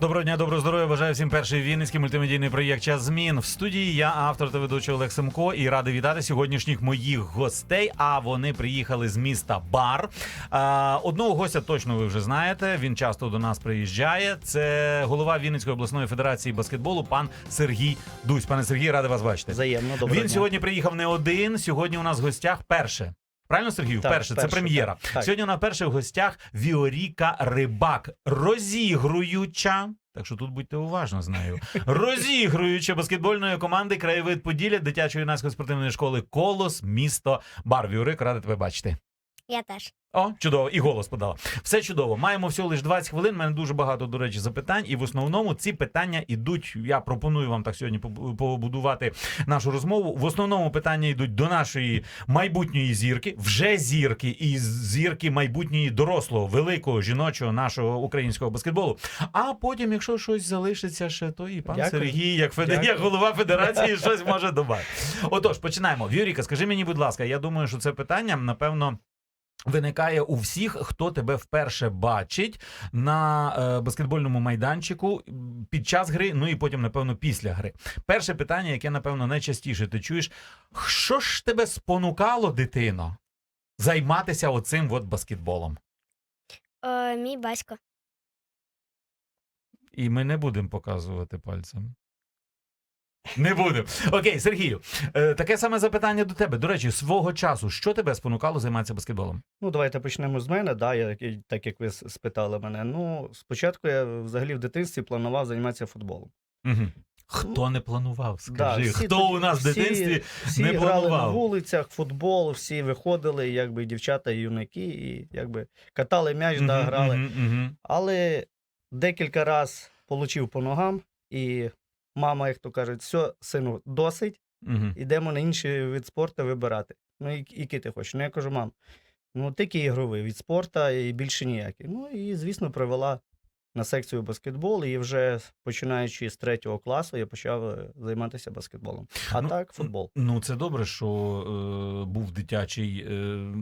Доброго дня, доброго здоров'я. Бажаю всім перший вінницький мультимедійний проєкт Час змін. В студії я автор та ведучий Олег Семко і радий вітати сьогоднішніх моїх гостей. А вони приїхали з міста Бар. Одного гостя точно ви вже знаєте. Він часто до нас приїжджає. Це голова Вінницької обласної федерації баскетболу, пан Сергій Дусь. Пане Сергій, радий вас бачити. Взаємно, доброго Він дня. сьогодні приїхав не один. Сьогодні у нас в гостях перше. Правильно, Сергію? Так, перше, це прем'єра. так. Сьогодні на перше в гостях Віоріка Рибак, розігруюча. Так що тут будьте уважно з нею. Розігруюча баскетбольної команди Краєвид Поділля дитячої юнацької спортивної школи Колос, місто Бар. Віорик, радий тебе бачити. Я теж. О, чудово, і голос подала. Все чудово. Маємо всього лише 20 хвилин. У мене дуже багато, до речі, запитань. І в основному ці питання йдуть. Я пропоную вам так сьогодні побудувати нашу розмову. В основному питання йдуть до нашої майбутньої зірки, вже зірки, і зірки майбутньої дорослого, великого жіночого нашого українського баскетболу. А потім, якщо щось залишиться ще, то і пан Дякую. Сергій, як, феде- як голова федерації, щось може додати. Отож, починаємо. Віріка, скажи мені, будь ласка, я думаю, що це питання, напевно. Виникає у всіх, хто тебе вперше бачить на е, баскетбольному майданчику під час гри, ну і потім, напевно, після гри. Перше питання, яке, напевно, найчастіше ти чуєш: що ж тебе спонукало, дитино, займатися оцим от баскетболом? Е, мій батько. І ми не будемо показувати пальцем. Не будемо. Окей, Сергію, е, таке саме запитання до тебе. До речі, свого часу, що тебе спонукало займатися баскетболом? Ну, давайте почнемо з мене, да, я, так як ви спитали мене. Ну, спочатку я взагалі в дитинстві планував займатися футболом. Угу. Хто не планував? Скажи, всі хто у нас в всі- дитинстві Всі не грали на вулицях, футбол, всі виходили, якби дівчата і юнаки, і якби катали м'яч, да, Мгм, грали. мгм, мгм. Але декілька раз получив по ногам, і мама, як то кажуть, все, сину, досить, угу. ідемо на інший від спорту вибирати. Ну, який ти хочеш? Ну, я кажу, мам, ну тільки ігровий від спорту і більше ніякий. Ну і, звісно, привела на секцію баскетболу, і вже починаючи з третього класу, я почав е, займатися баскетболом. А Ну, так, футбол. Ну, це добре, що е, був дитячий, е,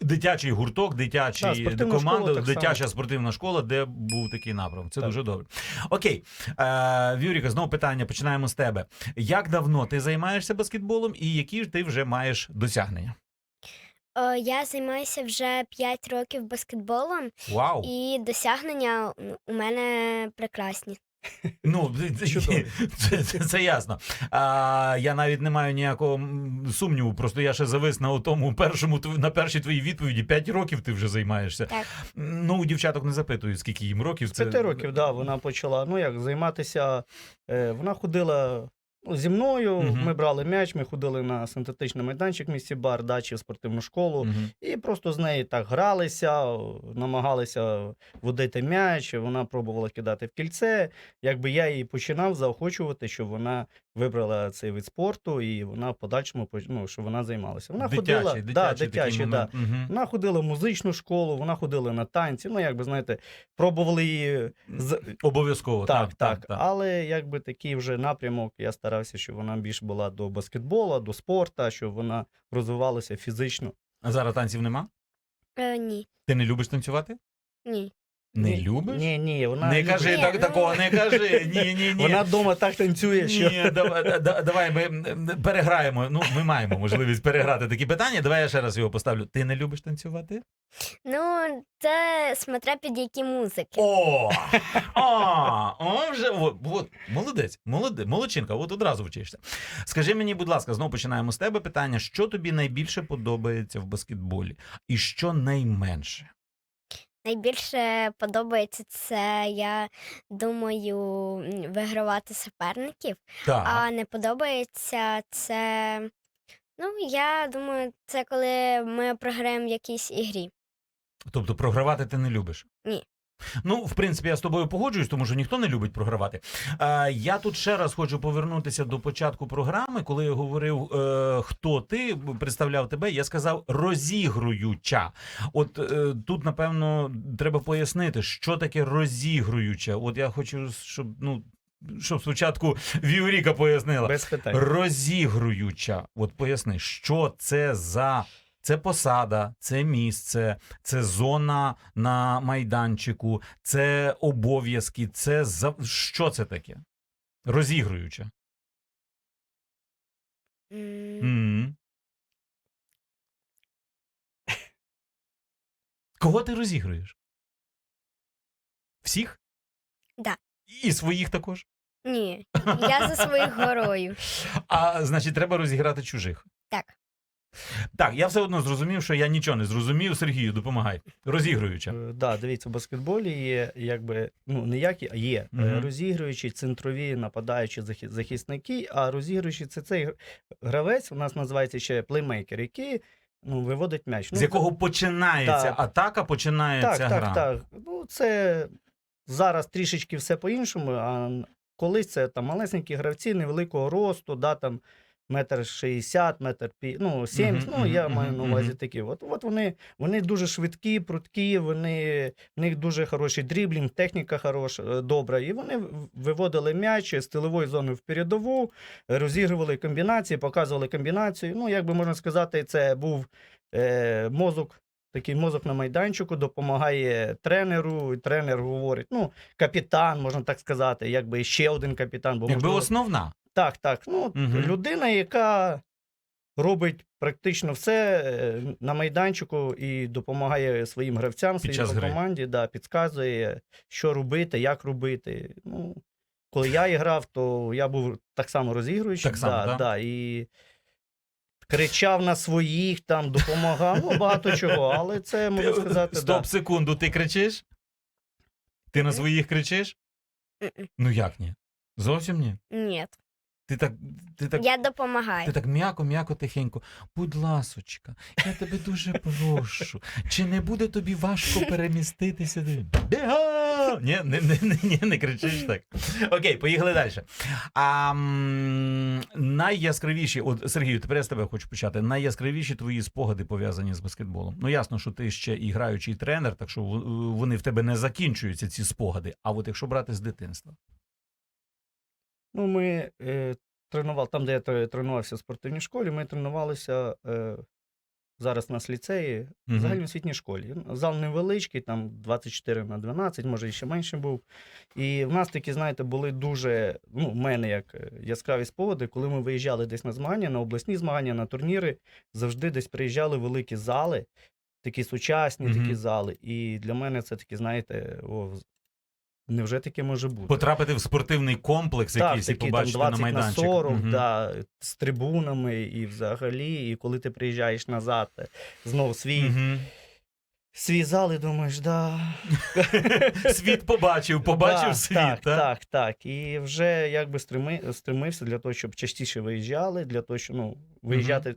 дитячий гурток, дитячий спортивна команда, школа дитяча само. спортивна школа, де був такий напрям. Це Так. дуже добре. Окей, е, Вюріка, знову питання. Починаємо з тебе. Як давно ти займаєшся баскетболом і які ж ти вже маєш досягнення? Е, я займаюся вже 5 років баскетболом, Вау! і досягнення у мене прекрасні. Ну, це, Чудово. це, це, це ясно. А, я навіть не маю ніякого сумніву. Просто я ще завис на тому першому на першій твоїй відповіді. П'ять років ти вже займаєшся. Так. Ну, у дівчаток не запитують, скільки їм років. З п'яти років, да, вона почала ну як займатися. Е, вона ходила зі мною. Мгм. Ми брали м'яч, ми ходили на синтетичний майданчик в місті бар, дачі в спортивну школу. Мгм. І просто з нею так гралися, намагалися водити м'яч, вона пробувала кидати в кільце. Якби я її починав заохочувати, щоб вона вибрала цей вид спорту, і вона в подальшому ну, щоб вона займалася. Вона Дитячий, ходила, дитячий, да, дитячий, да. Мгм. Вона ходила в музичну школу, вона ходила на танці. Ну, якби знаєте, пробували її з... Обов'язково. так, так, Але якби такий вже напрямок, я старався, щоб вона більш була до баскетболу, до спорту, щоб вона розвивалася фізично. А зараз танців нема? Е, ні. Ти не любиш танцювати? Ні. Не Ні, любиш? Ні, ні, вона не любить. кажи Ні, так, такого, не кажи. Ні, ні, ні. Вона вдома так танцює, що Ні, давай, да- давай ми переграємо. Ну, ми маємо можливість переграти такі питання. Давай я ще раз його поставлю. Ти не любиш танцювати? Ну, це смотря під які музики. О! О! О, вже от, от, молодець, молодець, молодчинка, от одразу вчишся. Скажи мені, будь ласка, знову починаємо з тебе питання: що тобі найбільше подобається в баскетболі? І що найменше? Найбільше подобається це, я думаю, вигравати суперників, Так. а не подобається це. Ну, я думаю, це коли ми програємо в якійсь ігрі. Тобто програвати ти не любиш? Ні. Ну, в принципі, я з тобою погоджуюсь, тому що ніхто не любить програвати. Е, я тут ще раз хочу повернутися до початку програми, коли я говорив, е, хто ти представляв тебе. Я сказав розігруюча. От е, тут, напевно, треба пояснити, що таке розігруюча. От я хочу, щоб ну. Щоб спочатку Віоріка пояснила. без питань. Розігруюча. От поясни, що це за Це посада, це місце, це зона на майданчику, це обов'язки, це за... що це таке? Розігруюче. М, М. Кого ти розігруєш? Всіх? Да. І своїх також. Ні, я за своїх горою. А значить, треба розіграти чужих. Так. Так, я все одно зрозумів, що я нічого не зрозумів. Сергію, допомагай. Розігруюча. Е, Да, дивіться, в баскетболі є якби ну ніякі, а є е, Мгм. розігруючі, центрові, нападаючі захи- захисники. А розігруючі це цей гравець. У нас називається ще плеймейкер, який ну, виводить м'яч. Ну, З якого починається Так. атака, починається так, гра. так, так. Ну це зараз трішечки все по-іншому. А колись це там малесенькі гравці невеликого росту, да, там метр шістдесят, метр пі... ну, сімдесят, Мгм, ну я маю на увазі такі. От, от вони, вони дуже швидкі, прудкі, вони, в них дуже хороший дріблінг, техніка хороша, е, добра. І вони виводили м'яч з тилової зони в передову, розігрували комбінації, показували комбінацію. Ну, як би можна сказати, це був е, мозок такий мозок на майданчику допомагає тренеру, і тренер говорить, ну, капітан, можна так сказати, якби ще один капітан. Бо Якби можливо, основна. так, так. Ну, Мгм. людина, яка робить практично все е, на майданчику і допомагає своїм гравцям, Під своїй команді, да, підказує, що робити, як робити. Ну, коли я грав, то я був так само розігруючим. Так само, да, да? Да, і кричав на своїх, там, допомагав, ну, багато чого, але це можна сказати. Стоп, да. секунду, ти кричиш? Ти на своїх кричиш? Ну як ні? Зовсім ні. Ні. Ти так, ти так, Я допомагаю. ти так м'яко, м'яко, тихенько. Будь ласочка, я тебе дуже прошу. Чи не буде тобі важко переміститися? до- Ні, не, не, не, не кричиш так. Окей, поїхали далі. А, найяскравіші, от Сергію, тепер я з тебе хочу почати. Найяскравіші твої спогади пов'язані з баскетболом. Ну ясно, що ти ще і граючий тренер, так що вони в тебе не закінчуються, ці спогади. А от якщо брати з дитинства. Ну, ми е, тренували, там, де я тренувався в спортивній школі, ми тренувалися е, зараз у нас ліцеї в загальноосвітній школі. Зал невеличкий, там 24 на 12, може і ще менше був. І в нас такі, знаєте, були дуже, ну, в мене як е, яскраві спогади, коли ми виїжджали десь на змагання, на обласні змагання, на турніри, завжди десь приїжджали великі зали, такі сучасні Мгм. такі зали. І для мене це такі, знаєте, о, невже таке може бути? Потрапити в спортивний комплекс, Так, якийсь і такі там 20 на на майданчик. 40, Мгм. да, з трибунами і взагалі, і коли ти приїжджаєш назад, е, знов свій, Мгм. свій зал і думаєш, да. Світ побачив, побачив да, світ. Так, та? так, так. І вже якби стреми, стремився для того, щоб частіше виїжджали, для того, щоб ну, виїжджати.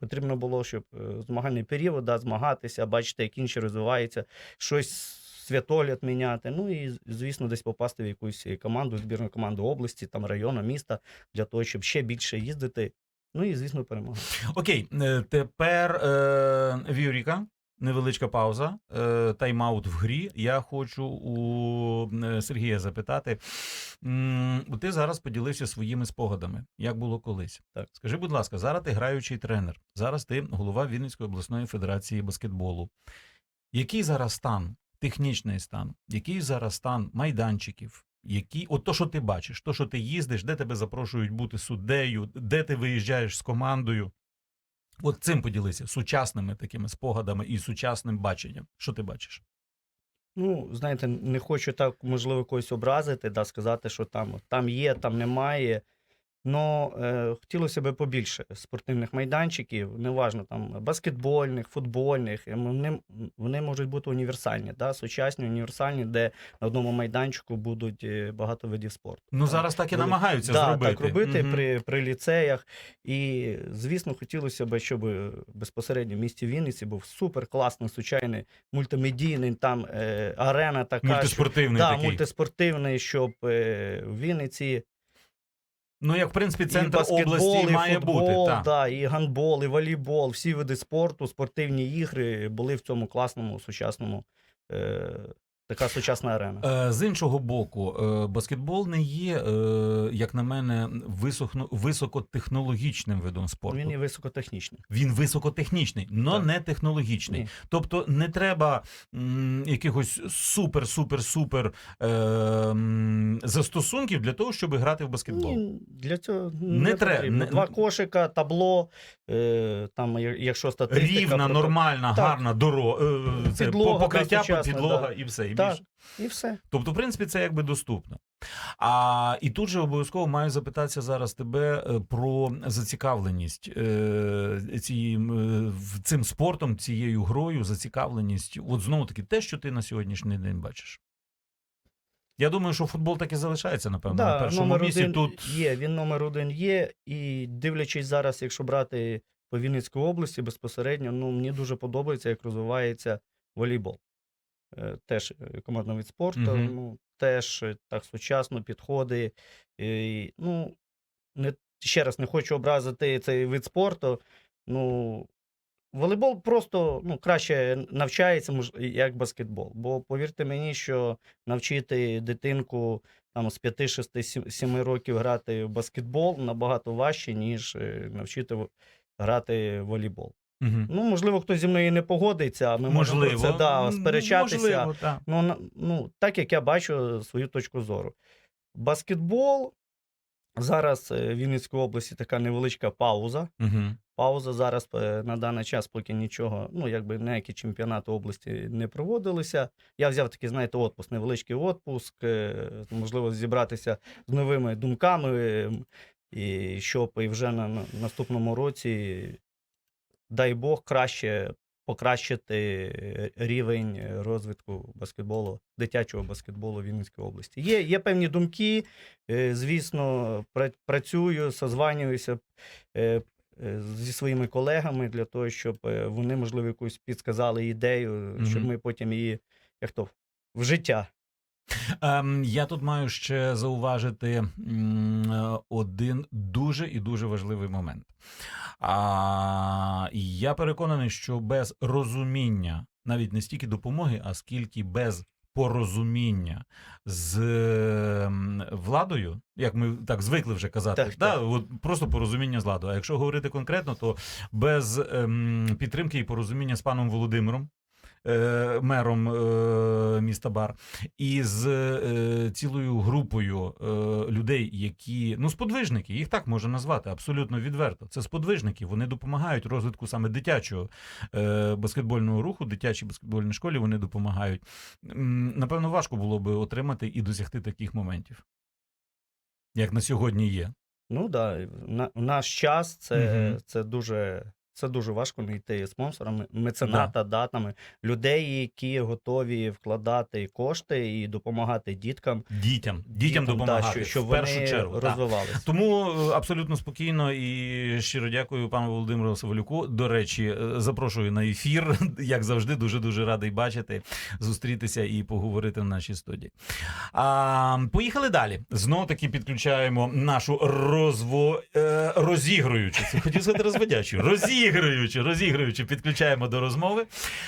Потрібно було, щоб е, змагальний період да, змагатися, бачити, як інші розвиваються, щось святогляд міняти. Ну і, звісно, десь попасти в якусь команду, збірну команду області, там району, міста, для того, щоб ще більше їздити. Ну і, звісно, перемагати. Окей, е, тепер е, Віоріка. Невеличка пауза, е, тайм-аут в грі. Я хочу у е, Сергія запитати. Ти зараз поділився своїми спогадами, як було колись. Так. Скажи, будь ласка, зараз ти граючий тренер, зараз ти голова Вінницької обласної федерації баскетболу. Який зараз стан, технічний стан, який зараз стан майданчиків? Які, от то, що ти бачиш, то, що ти їздиш, де тебе запрошують бути суддею, де ти виїжджаєш з командою. От цим поділися сучасними такими спогадами і сучасним баченням. Що ти бачиш? Ну, знаєте, не хочу так, можливо, когось образити, да, сказати, що там, там є, там немає. Но е, хотілося б побільше спортивних майданчиків, неважно там баскетбольних, футбольних. е, Вони, вони можуть бути універсальні, да, сучасні, універсальні, де на одному майданчику будуть е, багато видів спорту. Ну Там зараз так і намагаються да, зробити. Так робити Мгм. при, при ліцеях. І, звісно, хотілося б, щоб е, безпосередньо в місті Вінниці був супер класний, сучасний, мультимедійний там е, арена така. мультиспортивний да, такий. мультиспортивний, щоб е, в Вінниці Ну як в принципі і центр баскетбол, області і має футбол, бути. Так. та і гандбол, і волейбол, всі види спорту, спортивні ігри були в цьому класному сучасному е, така сучасна арена. Е, З іншого боку, е, баскетбол не є, е, як на мене, висохно- високотехнологічним видом спорту. Він і високотехнічний. Він високотехнічний, але не технологічний. Ні. Тобто не треба м, якихось супер, супер, супер е, застосунків для того, щоб грати в баскетбол. Ні, для цього Не не, тре- потрібно. не- Два кошика, табло, е, там, якщо статистика. Рівна, про- нормальна, Так. гарна дорога, це, Підлога, покриття, підлога да. і все. Так. більше. І все. Тобто, в принципі, це якби доступно. А і тут же обов'язково маю запитатися зараз тебе е, про зацікавленість е, цією, е, цим спортом, цією грою, зацікавленість. От знову таки, те, що ти на сьогоднішній день бачиш. Я думаю, що футбол так і залишається, напевно, на першому місці. Тут є, він номер один є. І дивлячись зараз, якщо брати по Вінницькій області безпосередньо, ну мені дуже подобається, як розвивається волейбол. Е, Теж е, командний вид спорту, Мгм. ну, теж е, так сучасно підходи. І, ну, не, ще раз не хочу образити цей вид спорту. Ну, волейбол просто ну, краще навчається, як баскетбол. Бо повірте мені, що навчити дитинку там, з 5, 6, 7 років грати в баскетбол набагато важче, ніж навчити грати в волейбол. Мгм. Ну, можливо, хтось зі мною не погодиться, а ми можливо, можемо про це да, сперечатися. Можливо, так. Ну, ну, так як я бачу свою точку зору. Баскетбол зараз е, в Вінницькій області така невеличка пауза. Угу. Пауза зараз е, на даний час, поки нічого, ну якби ніякі чемпіонати області не проводилися. Я взяв такий, знаєте, отпуск, невеличкий отпуск, е, можливо, зібратися з новими думками, і щоб і вже на, на наступному році, дай Бог, краще покращити рівень розвитку баскетболу, дитячого баскетболу в Вінницькій області. Є, є певні думки, е, звісно, працюю, созванююся. е, е, Зі своїми колегами для того, щоб е, вони, можливо, якусь підсказали ідею, щоб ми потім її як то в життя. Ем, я тут маю ще зауважити один дуже і дуже важливий момент. А, я переконаний, що без розуміння, навіть не стільки допомоги, а скільки без порозуміння з ем, владою, як ми так звикли вже казати, Так, да, так. От просто порозуміння з владою. А якщо говорити конкретно, то без ем, підтримки і порозуміння з паном Володимиром. Е, Мером е, міста Бар, і з е, цілою групою е, людей, які ну сподвижники, їх так можна назвати абсолютно відверто. Це сподвижники. Вони допомагають розвитку саме дитячого е, баскетбольного руху, дитячій баскетбольній школі. Вони допомагають. Напевно, важко було би отримати і досягти таких моментів, як на сьогодні є. Ну так, да, на, наш час це, Мгм. це дуже. Це дуже важко знайти спонсорами, мецената, датами, людей, які готові вкладати кошти і допомагати діткам, Дітям, дітям, да, допомагати що- щоб в першу вони чергу. розвивалися. Тому е, абсолютно спокійно і щиро дякую пану Володимиру Саволюку. До речі, е, запрошую на ефір. Як завжди, дуже дуже радий бачити, зустрітися і поговорити в нашій студії. А, поїхали далі. Знову таки підключаємо нашу розво е, розігруючу. Хотів сказати розводячу. Розігруючу, розігруючу, підключаємо до розмови.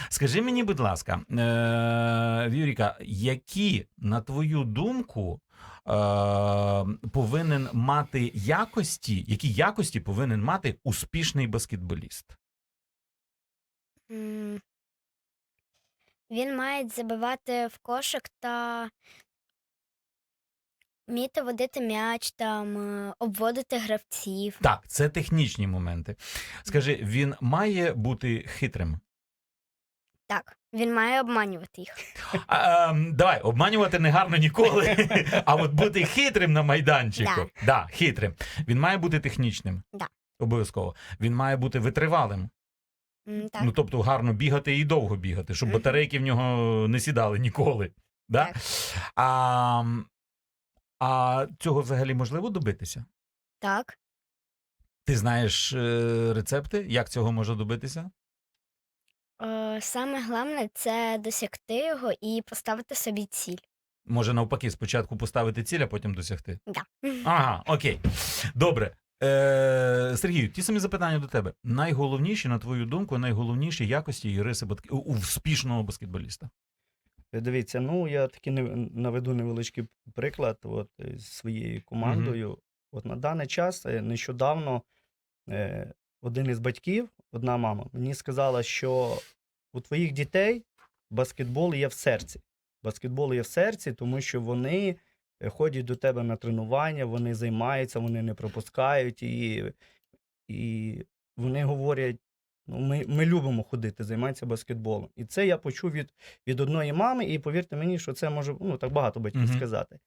Скажи мені, будь ласка, е, Віріка, які, на твою думку, е, повинен мати якості, які якості повинен мати успішний баскетболіст? Він має забивати в кошик та вміти водити м'яч, там, е, обводити гравців. Так, це технічні моменти. Скажи, він має бути хитрим. Так, він має обманювати їх. А, ем, давай, обманювати не гарно ніколи. А от бути хитрим на майданчику. Да. хитрим. Він має бути технічним. Да. Обов'язково. Він має бути витривалим. Так, Ну, тобто гарно бігати і довго бігати, щоб батарейки в нього не сідали ніколи. Да? Так. А, а цього взагалі можливо добитися? так. Ти знаєш е, рецепти, як цього можна добитися? Е, Саме головне це досягти його і поставити собі ціль. Може, навпаки, спочатку поставити ціль, а потім досягти. Да. Ага, окей. Добре. Е, Сергію, ті самі запитання до тебе. Найголовніші, на твою думку, найголовніші якості і риси батк- у- у успішного баскетболіста. Е, Дивіться, ну я таки наведу невеличкий приклад от, е, з своєю командою. От на даний час е, нещодавно е, один із батьків, одна мама, мені сказала, що у твоїх дітей баскетбол є в серці. Баскетбол є в серці, тому що вони ходять до тебе на тренування, вони займаються, вони не пропускають і, і вони говорять. Ну, ми, ми любимо ходити, займатися баскетболом. І це я почув від, від одної мами, і повірте мені, що це може ну, так багато батьків Мгм. сказати.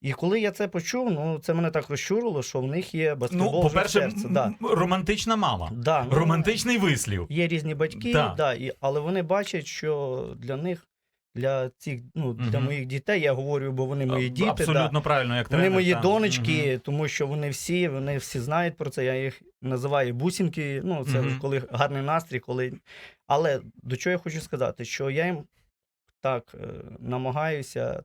І коли я це почув, ну це мене так розчурило, що в них є баскетбол Ну, по-перше, серце, м- Да. романтична мама. Да, ну, Романтичний вислів. Є різні батьки, Да. да, і, але вони бачать, що для них, для цих, ну, для Мгм. моїх дітей, я говорю, бо вони мої діти. Абсолютно Да. правильно, як Вони мої та. донечки, тому що вони всі, вони всі знають про це. Я їх називаю бусинки. Ну, це Мгм. коли гарний настрій, коли. Але до чого я хочу сказати, що я їм так е, намагаюся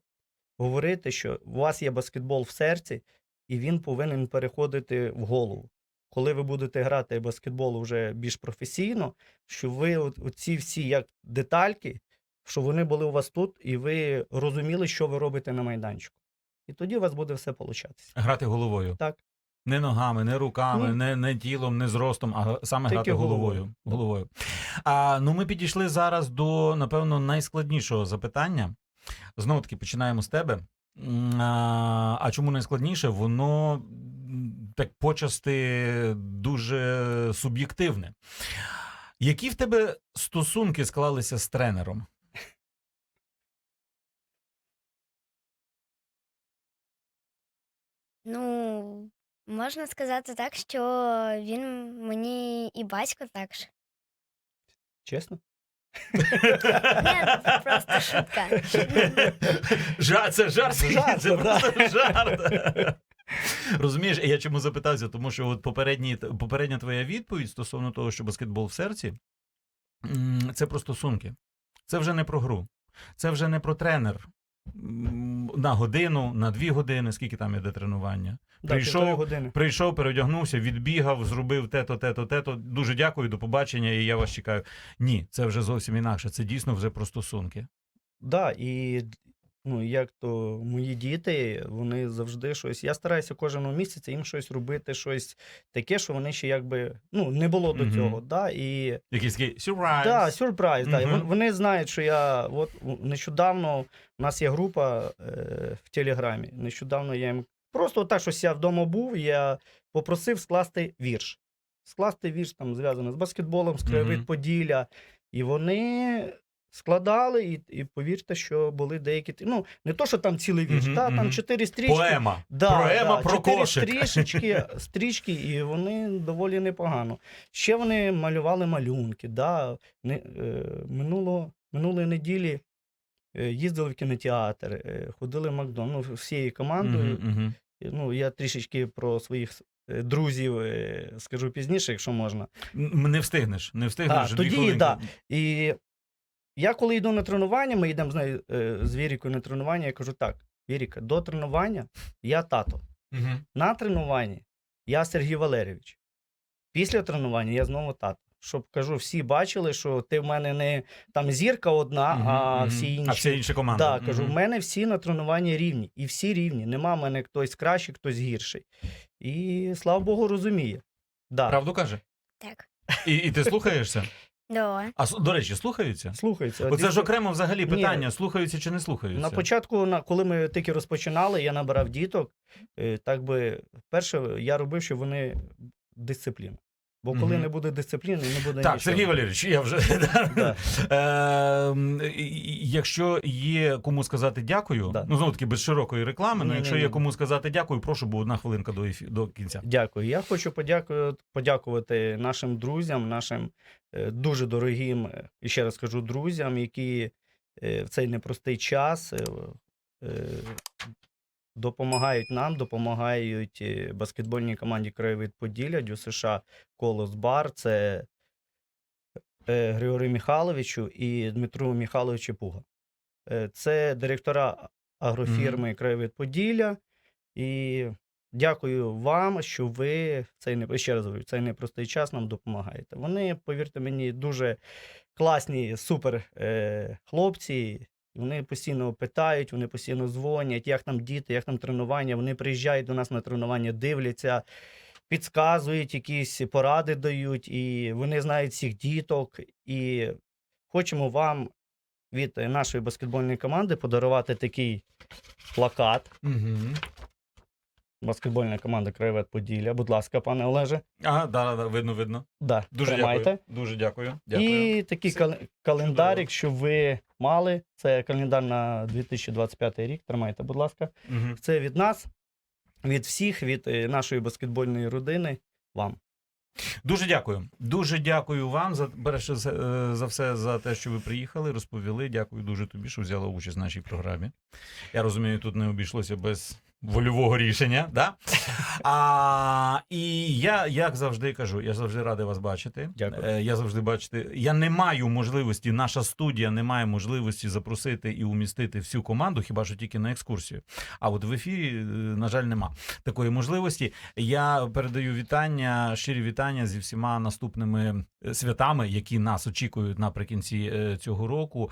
говорити, що у вас є баскетбол в серці, і він повинен переходити в голову. Коли ви будете грати баскетбол вже більш професійно, що ви оці всі як детальки, що вони були у вас тут, і ви розуміли, що ви робите на майданчику. І тоді у вас буде все получатися. Грати головою. Так. Не ногами, не руками, Ні. не, не тілом, не зростом, а саме Тільки грати головою. головою. головою. А, ну, ми підійшли зараз до, напевно, найскладнішого запитання. Знову таки починаємо з тебе. А, а чому найскладніше? Воно так почасти дуже суб'єктивне. Які в тебе стосунки склалися з тренером? Ну, можна сказати так, що він мені і батько також. Чесно? Ні, це просто шутка. Жарт, це жарт, Жарт, це да. просто жарт. Розумієш, я чому запитався? Тому що от попередні, попередня твоя відповідь стосовно того, що баскетбол в серці, м, це про стосунки. Це вже не про гру. Це вже не про тренер. На годину, на дві години, скільки там іде тренування. Да, Прийшов. Прийшов, переодягнувся, відбігав, зробив те-то, те-то, те-то. Дуже дякую, до побачення, і я вас чекаю. Ні, це вже зовсім інакше. Це дійсно вже про стосунки. Да, і ну, як то мої діти, вони завжди щось. Я стараюся кожного місяця їм щось робити, щось таке, що вони ще якби ну, не було до Мгм. цього. Да, і Якийсь такий сюрприз. Да, сюрприз. Да. І Мгм. вон- вони знають, що я от нещодавно у нас є група е, в Телеграмі. Нещодавно я їм просто так, щось я вдома був, я попросив скласти вірш. Скласти вірш там зв'язаний з баскетболом, з краєвид Мгм. Поділля. І вони складали, і, і повірте, що були деякі. Ну, не то, що там цілий вірш, Мгм, та, мгм. там чотири стрічки. Поема. Да, Поема да, про чотири кошик. стрічечки, стрічки, і вони доволі непогано. Ще вони малювали малюнки. Да. Не, е, минуло, минулої неділі е, їздили в кінотеатр, е, ходили в Макдональдс ну, всією командою. Мгм, мгм. Ну, я трішечки про своїх е, друзів скажу пізніше, якщо можна. Не встигнеш. Не встигнеш. А, тоді, да. І я коли йду на тренування, ми йдемо з нею з Вірікою на тренування, я кажу так: Віріка, до тренування я тато. Мгм. На тренуванні я Сергій Валерійович. Після тренування я знову тато. Щоб кажу, всі бачили, що ти в мене не там зірка одна, Мгм, а мгм. всі інші. А всі інші команди. Да, кажу, Мгм. в мене всі на тренуванні рівні, і всі рівні. Нема в мене хтось кращий, хтось гірший. І слава Богу, розуміє. Да. Правду каже. Так. І, і ти слухаєшся? Да. А с- до речі, слухаються? Слухається. Оце ж Дійсно, окремо взагалі Ні. питання: слухаються чи не слухаються? На початку, на, коли ми тільки розпочинали, я набирав діток. е, Так би, перше, я робив, щоб вони дисципліна. Бо коли Мгм. не буде дисципліни, не буде Так, нічого. Сергій Валерійович, я вже Да. Ем, якщо є кому сказати дякую, Да. ну знову таки без широкої реклами. Ну, якщо є кому сказати дякую, прошу, бо одна хвилинка до ефі- до кінця. Дякую. Я хочу подякувати, подякувати нашим друзям, нашим е, дуже дорогим, е, і ще раз кажу, друзям, які е, в цей непростий час допомагають нам, допомагають е, баскетбольній команді Краєвид Поділля, ДЮСШ Колос Бар. Це е, Григорію Михайловичу і Дмитру Михайловичу Пуга. Е, Це директора агрофірми Краєвид Поділля. І дякую вам, що ви в цей не ще раз говорю, в цей непростий час нам допомагаєте. Вони, повірте мені, дуже класні, супер хлопці. Вони постійно питають, вони постійно дзвонять, як там діти, як там тренування. Вони приїжджають до нас на тренування, дивляться, підказують, якісь поради дають, і вони знають всіх діток. І хочемо вам від нашої баскетбольної команди подарувати такий плакат. Угу. Баскетбольна команда Краєвет Поділля. Будь ласка, пане Олеже. Ага, да, да, видно, видно. Да, Дуже тримайте. дякую. Дуже дякую. Дякую. І такий Це кал- календар, чудово. якщо ви мали, це календар на 2025 рік. Тримайте, будь ласка. Угу. Це від нас, від всіх, від е, нашої баскетбольної родини. Вам. Дуже дякую. Дуже дякую вам за перше за, е, за все за те, що ви приїхали, розповіли. Дякую дуже тобі, що взяла участь в нашій програмі. Я розумію, тут не обійшлося без вольового рішення. Да? А, і я, як завжди кажу, я завжди радий вас бачити. Дякую. Е, Я завжди бачити. Я не маю можливості, наша студія не має можливості запросити і умістити всю команду, хіба що тільки на екскурсію. А от в ефірі, е, на жаль, нема такої можливості. Я передаю вітання, щирі вітання зі всіма наступними е, святами, які нас очікують наприкінці цього року.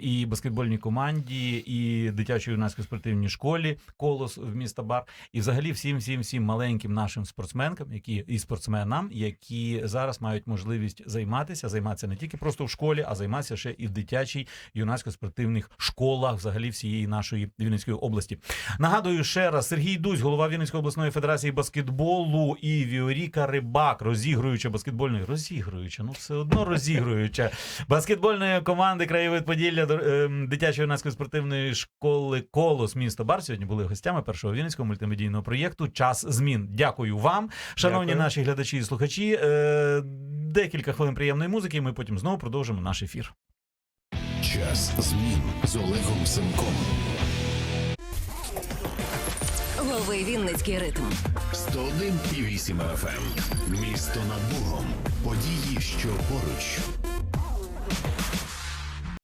І баскетбольній команді, і дитячо юнацькій спортивній школі Колос в міста Бар, і взагалі всім, всім, всім маленьким нашим спортсменкам, які і спортсменам, які зараз мають можливість займатися, займатися не тільки просто в школі, а займатися ще і в дитячій юнацько-спортивних школах, взагалі всієї нашої Вінницької області. Нагадую ще раз, Сергій Дусь, голова Вінницької обласної федерації баскетболу, і Віоріка Рибак, розігруюча баскетбольної, розігруюча, ну все одно розігруюча баскетбольної команди Краєвид Поділля ем, дитячої юнацької спортивної школи Колос місто Бар. Сьогодні були гостями першого вінницького мультимедійного проєкту Час змін. Дякую вам, шановні Дякую. наші глядачі і слухачі. Е, Декілька хвилин приємної музики. і Ми потім знову продовжимо наш ефір. Час змін з Олегом Семком. Лови Вінницький ритм. 101,8 FM. Місто над Богом. Події, що поруч.